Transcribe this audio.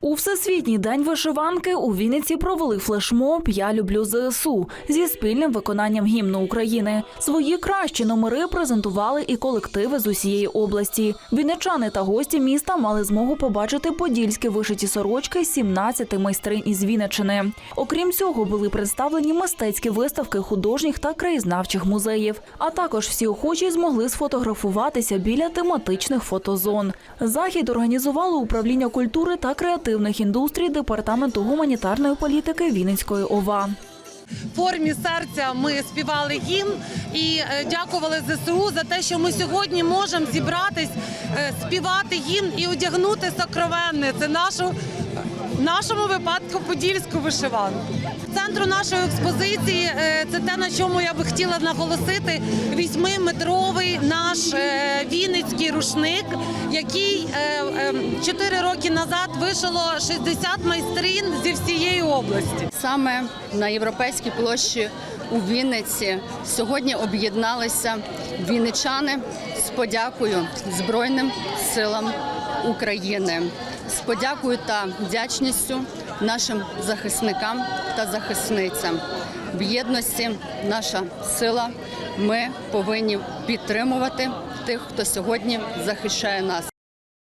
У всесвітній день вишиванки у Вінниці провели флешмоб Я люблю ЗСУ зі спільним виконанням гімну України. Свої кращі номери презентували і колективи з усієї області. Вінничани та гості міста мали змогу побачити подільські вишиті сорочки 17 майстринь із Вінничини. Окрім цього, були представлені мистецькі виставки художніх та краєзнавчих музеїв. А також всі охочі змогли сфотографуватися біля тематичних фотозон. Захід організувало управління культури та креативних індустрій департаменту гуманітарної політики Вінницької ОВА. В формі серця ми співали гімн і е, дякували ЗСУ за те, що ми сьогодні можемо зібратись, е, співати гімн і одягнути сокровенне. Це нашу нашому випадку подільську вишиванку. Центру нашої експозиції е, це те, на чому я би хотіла наголосити. Вісьмиметровий наш вінницький рушник, який е, е, чотири роки назад вишило 60 майстрин зі всієї області. Саме на європейській площі у Вінниці сьогодні об'єдналися вінничани з подякою Збройним силам України, з подякою та вдячністю нашим захисникам та захисницям. В єдності наша сила. Ми повинні підтримувати тих, хто сьогодні захищає нас.